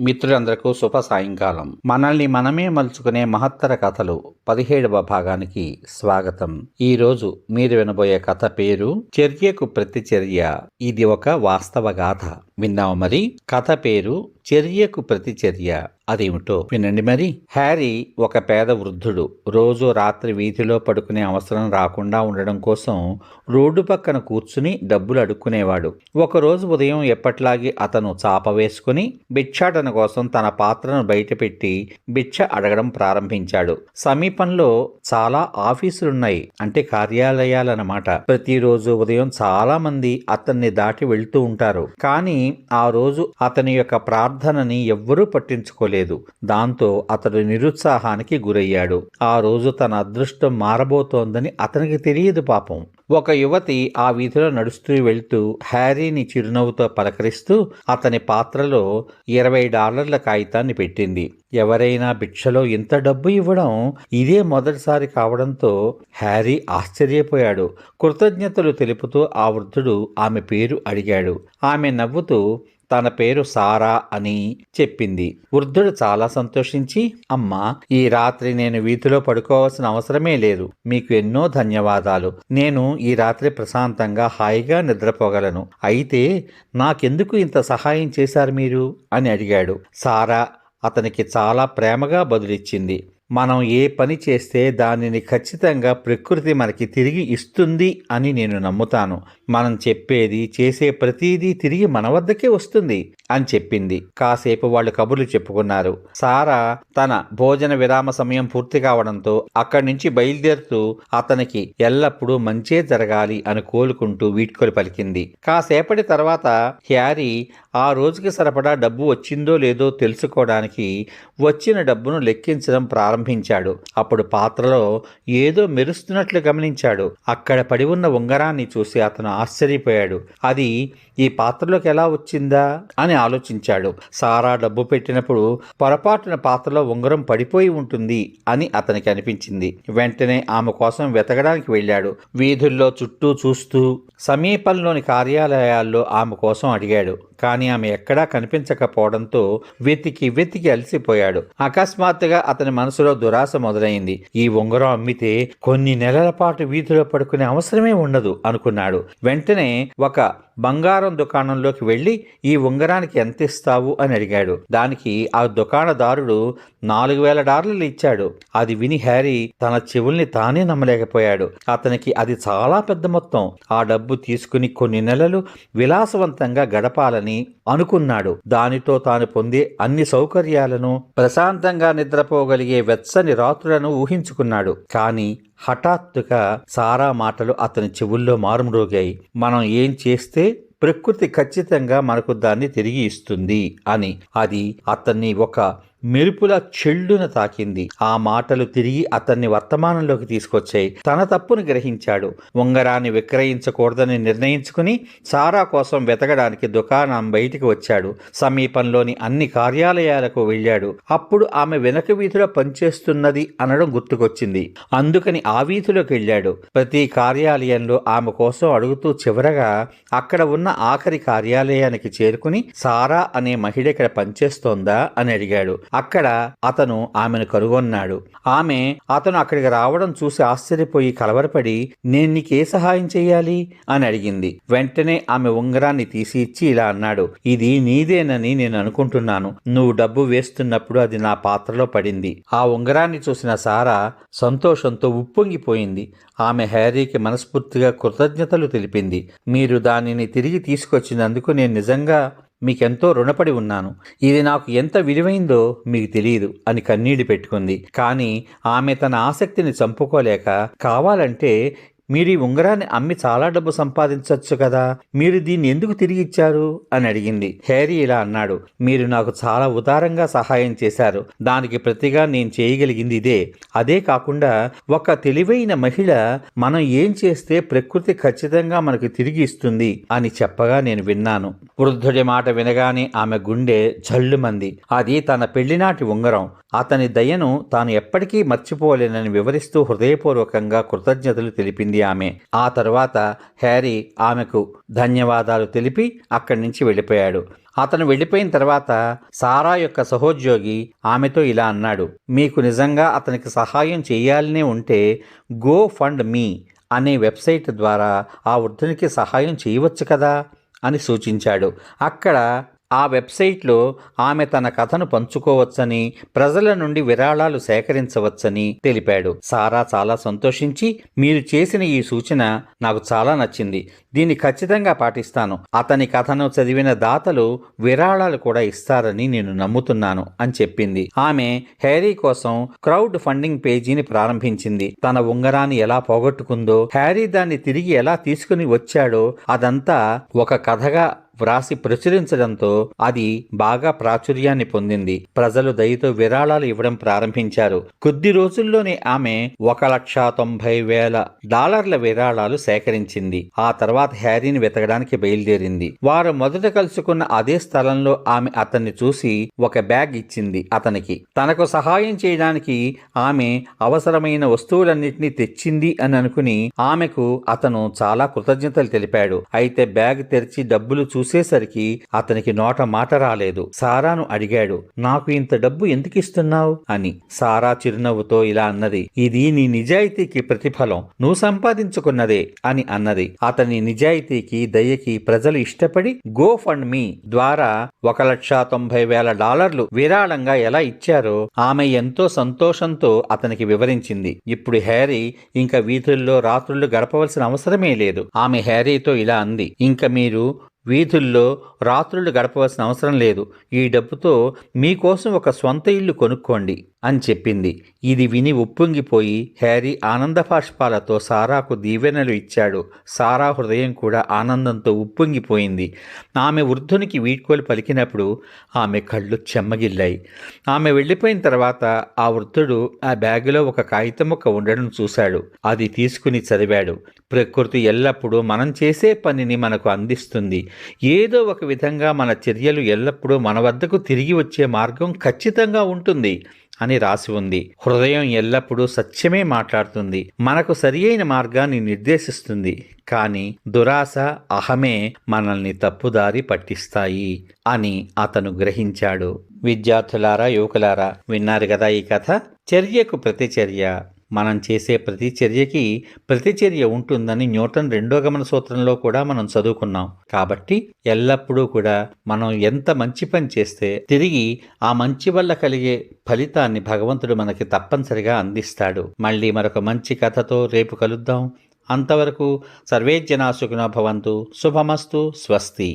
మిత్రులందరకు శుభ సాయంకాలం. మనల్ని మనమే మలుచుకునే మహత్తర కథలు పదిహేడవ భాగానికి స్వాగతం. ఈ రోజు మీరు వినబోయే కథ పేరు చర్యకు ప్రతిచర్య. ఇది ఒక వాస్తవ గాథ. విన్నాము మరి? కథ పేరు చర్యకు ప్రతిచర్య. అదేమిటో వినండి మరి. హ్యారీ ఒక పేద వృద్ధుడు. రోజు రాత్రి వీధిలో పడుకునే అవసరం రాకుండా ఉండడం కోసం రోడ్డు పక్కన కూర్చుని డబ్బులు అడుక్కునేవాడు. ఒకరోజు ఉదయం ఎప్పట్లాగే అతను చాప వేసుకుని భిక్షాటన కోసం తన పాత్రను బయటపెట్టి భిక్ష అడగడం ప్రారంభించాడు. సమీపంలో చాలా ఆఫీసులున్నాయి అంటే కార్యాలయాలన్నమాట. ప్రతిరోజు ఉదయం చాలా మంది అతన్ని దాటి వెళ్తూ ఉంటారు. కానీ ఆ రోజు అతని యొక్క ప్రార్థనని ఎవ్వరూ పట్టించుకోలేదు. దాంతో అతడు నిరుత్సాహానికి గురయ్యాడు. ఆ రోజు తన అదృష్టం మారబోతోందని అతనికి తెలియదు పాపం. ఒక యువతి ఆ వీధిలో నడుస్తూ వెళ్తూ హ్యారీని చిరునవ్వుతో పలకరిస్తూ అతని పాత్రలో ఇరవై డాలర్ల కాగితాన్ని పెట్టింది. ఎవరైనా భిక్షలో ఇంత డబ్బు ఇవ్వడం ఇదే మొదటిసారి కావడంతో హ్యారీ ఆశ్చర్యపోయాడు. కృతజ్ఞతలు తెలుపుతూ ఆ వృద్ధుడు ఆమె పేరు అడిగాడు. ఆమె నవ్వుతూ తన పేరు సారా అని చెప్పింది. వృద్ధుడు చాలా సంతోషించి అమ్మా ఈ రాత్రి నేను వీధిలో పడుకోవాల్సిన అవసరమే లేదు. మీకు ఎన్నో ధన్యవాదాలు. నేను ఈ రాత్రి ప్రశాంతంగా హాయిగా నిద్రపోగలను. అయితే నాకెందుకు ఇంత సహాయం చేశారు మీరు? అని అడిగాడు. సారా అతనికి చాలా ప్రేమగా బదులిచ్చింది. మనం ఏ పని చేస్తే దానిని ఖచ్చితంగా ప్రకృతి మనకి తిరిగి ఇస్తుంది అని నేను నమ్ముతాను. మనం చెప్పేది చేసే ప్రతిదీ తిరిగి మన వద్దకే వస్తుంది అని చెప్పింది. కాసేపు వాళ్ళు కబుర్లు చెప్పుకున్నారు. సారా తన భోజన విరామ సమయం పూర్తి కావడంతో అక్కడి నుంచి బయలుదేరుతూ అతనికి ఎల్లప్పుడూ మంచే జరగాలి అని కోలుకుంటూ వీడ్కొలు పలికింది. కాసేపటి తర్వాత హ్యారీ ఆ రోజుకి సరిపడా డబ్బు వచ్చిందో లేదో తెలుసుకోవడానికి వచ్చిన డబ్బును లెక్కించడం ప్రారంభించాడు. అప్పుడు పాత్రలో ఏదో మెరుస్తున్నట్లు గమనించాడు. అక్కడ పడి ఉన్న ఉంగరాన్ని చూసి అతను ఆశ్చర్యపోయాడు. అది ఈ పాత్రలోకి ఎలా వచ్చిందా అని ఆలోచించాడు. సారా డబ్బు పెట్టినప్పుడు పొరపాటున పాత్రలో ఉంగరం పడిపోయి ఉంటుంది అని అతనికి అనిపించింది. వెంటనే ఆమె కోసం వెతకడానికి వెళ్ళాడు. వీధుల్లో చుట్టూ చూస్తూ సమీపంలోని కార్యాలయాల్లో ఆమె కోసం అడిగాడు. కానీ ఆమె ఎక్కడా కనిపించకపోవడంతో వెతికి వెతికి అలసిపోయాడు. అకస్మాత్తుగా అతని మనసులో దురాశ మొదలైంది. ఈ ఉంగరం అమ్మితే కొన్ని నెలల పాటు వీధిలో పడుకునే అవసరమే ఉండదు అనుకున్నాడు. వెంటనే ఒక బంగారం దుకాణంలోకి వెళ్ళి ఈ ఉంగరానికి ఎంత ఇస్తావు అని అడిగాడు. దానికి ఆ దుకాణదారుడు నాలుగు వేల డాలర్లు ఇచ్చాడు. అది విని హ్యారీ తన చెవుల్ని తానే నమ్మలేకపోయాడు. అతనికి అది చాలా పెద్ద మొత్తం. ఆ డబ్బు తీసుకుని కొన్ని నెలలు విలాసవంతంగా గడపాలని అని అనుకున్నాడు. దానితో తాను పొందే అన్ని సౌకర్యాలను ప్రశాంతంగా నిద్రపోగలిగే వెచ్చని రాత్రులను ఊహించుకున్నాడు. కానీ హఠాత్తుగా సారా మాటలు అతని చెవుల్లో మారుమ్రోగాయి. మనం ఏం చేస్తే ప్రకృతి ఖచ్చితంగా మనకు దాన్ని తిరిగి ఇస్తుంది అని. అది అతన్ని ఒక మెరుపుల చెళ్ళున తాకింది. ఆ మాటలు తిరిగి అతన్ని వర్తమానంలోకి తీసుకొచ్చాయి. తన తప్పును గ్రహించాడు. ఉంగరాన్ని విక్రయించకూడదని నిర్ణయించుకుని సారా కోసం వెతకడానికి దుకాణం బయటికి వచ్చాడు. సమీపంలోని అన్ని కార్యాలయాలకు వెళ్ళాడు. అప్పుడు ఆమె వెనక వీధిలో పనిచేస్తున్నది అనడం గుర్తుకొచ్చింది. అందుకని ఆ వీధిలోకి వెళ్ళాడు. ప్రతి కార్యాలయంలో ఆమె కోసం అడుగుతూ చివరగా అక్కడ ఉన్న ఆఖరి కార్యాలయానికి చేరుకుని సారా అనే మహిళ ఇక్కడ పనిచేస్తోందా అని అడిగాడు. అక్కడ అతను ఆమెను కనుగొన్నాడు. ఆమె అతను అక్కడికి రావడం చూసి ఆశ్చర్యపోయి కలవరపడి నేను నీకే సహాయం చేయాలి? అని అడిగింది. వెంటనే ఆమె ఉంగరాన్ని తీసి ఇచ్చి ఇలా అన్నాడు ఇది నీదేనని నేను అనుకుంటున్నాను. నువ్వు డబ్బు వేస్తున్నప్పుడు అది నా పాత్రలో పడింది. ఆ ఉంగరాన్ని చూసిన సారా సంతోషంతో ఉప్పొంగిపోయింది. ఆమె హ్యారీకి మనస్ఫూర్తిగా కృతజ్ఞతలు తెలిపింది. మీరు దానిని తిరిగి తీసుకొచ్చినందుకు నేను నిజంగా మీకెంతో రుణపడి ఉన్నాను. ఇది నాకు ఎంత విలువైందో మీకు తెలియదు అని కన్నీళ్ళు పెట్టుకుంది. కానీ ఆమె తన ఆసక్తిని చంపుకోలేక కావాలంటే మీరు ఈ ఉంగరాన్ని అమ్మి చాలా డబ్బు సంపాదించవచ్చు కదా మీరు దీన్ని ఎందుకు తిరిగి ఇచ్చారు? అని అడిగింది. హ్యారీ ఇలా అన్నాడు మీరు నాకు చాలా ఉదారంగా సహాయం చేశారు. దానికి ప్రతిగా నేను చేయగలిగింది ఇదే. అదే కాకుండా ఒక తెలివైన మహిళ మనం ఏం చేస్తే ప్రకృతి ఖచ్చితంగా మనకు తిరిగి ఇస్తుంది అని చెప్పగా నేను విన్నాను. వృద్ధుడి మాట వినగానే ఆమె గుండె జల్లుమంది. అది తన పెళ్ళినాటి ఉంగరం. అతని దయను తాను ఎప్పటికీ మర్చిపోలేనని వివరిస్తూ హృదయపూర్వకంగా కృతజ్ఞతలు తెలిపింది ఆమె. ఆ తర్వాత హ్యారీ ఆమెకు ధన్యవాదాలు తెలిపి అక్కడి నుంచి వెళ్ళిపోయాడు. అతను వెళ్ళిపోయిన తర్వాత సారా యొక్క సహోద్యోగి ఆమెతో ఇలా అన్నాడు. మీకు నిజంగా అతనికి సహాయం చేయాలనే ఉంటే గో ఫండ్ మీ అనే వెబ్సైట్ ద్వారా ఆ వృద్ధునికి సహాయం చేయవచ్చు కదా? అని సూచించాడు. అక్కడ ఆ వెబ్సైట్లో ఆమె తన కథను పంచుకోవచ్చని ప్రజల నుండి విరాళాలు సేకరించవచ్చని తెలిపాడు. సారా చాలా సంతోషించి మీరు చేసిన ఈ సూచన నాకు చాలా నచ్చింది. దీన్ని ఖచ్చితంగా పాటిస్తాను. అతని కథను చదివిన దాతలు విరాళాలు కూడా ఇస్తారని నేను నమ్ముతున్నాను అని చెప్పింది. ఆమె హ్యారీ కోసం క్రౌడ్ ఫండింగ్ పేజీని ప్రారంభించింది. తన ఉంగరాన్ని ఎలా పోగొట్టుకుందో హ్యారీ దాన్ని తిరిగి ఎలా తీసుకుని వచ్చాడో అదంతా ఒక కథగా వ్రాసి ప్రచురించడంతో అది బాగా ప్రాచుర్యాన్ని పొందింది. ప్రజలు దయతో విరాళాలు ఇవ్వడం ప్రారంభించారు. కొద్ది రోజుల్లోనే ఆమె ఒక లక్ష తొంభై వేల డాలర్ల విరాళాలు సేకరించింది. ఆ తర్వాత హ్యారీని వెతకడానికి బయలుదేరింది. వారు మొదట కలుసుకున్న అదే స్థలంలో ఆమె అతన్ని చూసి ఒక బ్యాగ్ ఇచ్చింది అతనికి. తనకు సహాయం చేయడానికి ఆమె అవసరమైన వస్తువులన్నింటినీ తెచ్చింది అని అనుకుని ఆమెకు అతను చాలా కృతజ్ఞతలు తెలిపాడు. అయితే బ్యాగ్ తెరిచి డబ్బులు చూసి చూసేసరికి అతనికి నోట మాట రాలేదు. సారాను అడిగాడు నాకు ఇంత డబ్బు ఎందుకు ఇస్తున్నావు? అని. సారా చిరునవ్వుతో ఇలా అన్నది ఇది నీ నిజాయితీకి ప్రతిఫలం. నువ్వు సంపాదించుకున్నదే అని అన్నది. అతని నిజాయితీకి దయకి ప్రజలు ఇష్టపడి గో ఫండ్ మీ ద్వారా ఒక లక్ష తొంభై వేల డాలర్లు విరాళంగా ఎలా ఇచ్చారో ఆమె ఎంతో సంతోషంతో అతనికి వివరించింది. ఇప్పుడు హ్యారీ ఇంకా వీధుల్లో రాత్రులు గడపవలసిన అవసరమే లేదు. ఆమె హ్యారీతో ఇలా అంది ఇంకా మీరు వీధుల్లో రాత్రులు గడపవలసిన అవసరం లేదు. ఈ డబ్బుతో మీకోసం ఒక స్వంత ఇల్లు కొనుక్కోండి. అని చెప్పింది. ఇది విని ఉప్పొంగిపోయి హ్యారీ ఆనందపాష్పాలతో సారాకు దీవెనలు ఇచ్చాడు. సారా హృదయం కూడా ఆనందంతో ఉప్పొంగిపోయింది. ఆమె వృద్ధునికి వీడ్కోలు పలికినప్పుడు ఆమె కళ్ళు చెమ్మగిల్లాయి. ఆమె వెళ్ళిపోయిన తర్వాత ఆ వృద్ధుడు ఆ బ్యాగులో ఒక కాగితం ముక్క ఉండడం చూశాడు. అది తీసుకుని చదివాడు. ప్రకృతి ఎల్లప్పుడూ మనం చేసే పనిని మనకు అందిస్తుంది. ఏదో ఒక విధంగా మన చర్యలు ఎల్లప్పుడూ మన వద్దకు తిరిగి వచ్చే మార్గం ఖచ్చితంగా ఉంటుంది. అని రాసి ఉంది. హృదయం ఎల్లప్పుడూ సత్యమే మాట్లాడుతుంది. మనకు సరియైన మార్గాన్ని నిర్దేశిస్తుంది. కానీ దురాశ అహమే మనల్ని తప్పుదారి పట్టిస్తాయి అని అతను గ్రహించాడు. విద్యార్థులారా యువకులారా విన్నారు కదా ఈ కథ? చర్యకు ప్రతిచర్య. మనం చేసే ప్రతి చర్యకి ప్రతిచర్య ఉంటుందని న్యూటన్ రెండో గమన సూత్రంలో కూడా మనం చదువుకున్నాం. కాబట్టి ఎల్లప్పుడూ కూడా మనం ఎంత మంచి పని చేస్తే తిరిగి ఆ మంచి వల్ల కలిగే ఫలితాన్ని భగవంతుడు మనకి తప్పనిసరిగా అందిస్తాడు. మళ్ళీ మరొక మంచి కథతో రేపు కలుద్దాం. అంతవరకు సర్వే జనా సుఖినో భవంతు. శుభమస్తు. స్వస్తి.